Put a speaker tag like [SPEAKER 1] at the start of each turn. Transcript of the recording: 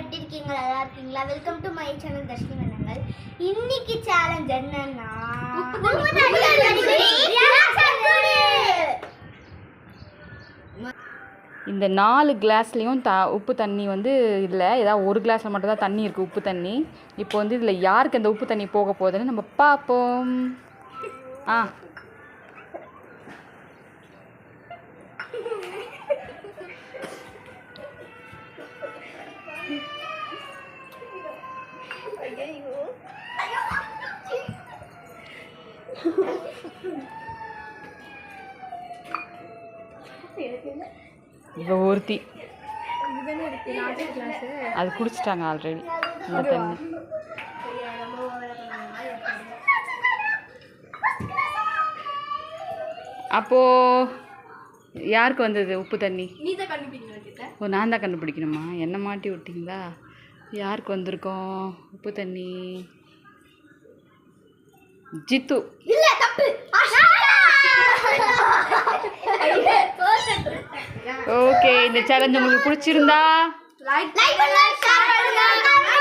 [SPEAKER 1] எப்படி இருக்கீங்க நல்லா இருக்கீங்களா welcome to my channel Darshini வண்ணங்கள் இன்னைக்கு சேலஞ்ச் என்னன்னா
[SPEAKER 2] இந்த நாலு கிளாஸ்லேயும் த உப்பு தண்ணி வந்து இல்லை ஏதாவது ஒரு கிளாஸில் மட்டும்தான் தண்ணி இருக்குது உப்பு தண்ணி இப்போ வந்து இதில் யாருக்கு அந்த உப்பு தண்ணி போக போகுதுன்னு நம்ம பார்ப்போம் ஆ ஐயோ ஒருத்தி அது குடிச்சிட்டாங்க ஆல்ரெடி இந்த தண்ணி அப்போ யாருக்கு வந்தது உப்பு தண்ணி ஓ நான் தான் கண்டுபிடிக்கணுமா என்ன மாட்டி விட்டீங்களா யாருக்கு வந்திருக்கோம் உப்பு தண்ணி ஜித்து ஓகே இந்த சேலஞ்ச் உங்களுக்கு
[SPEAKER 1] பிடிச்சிருந்தா லைக் லைக் ஷேர் பண்ணுங்க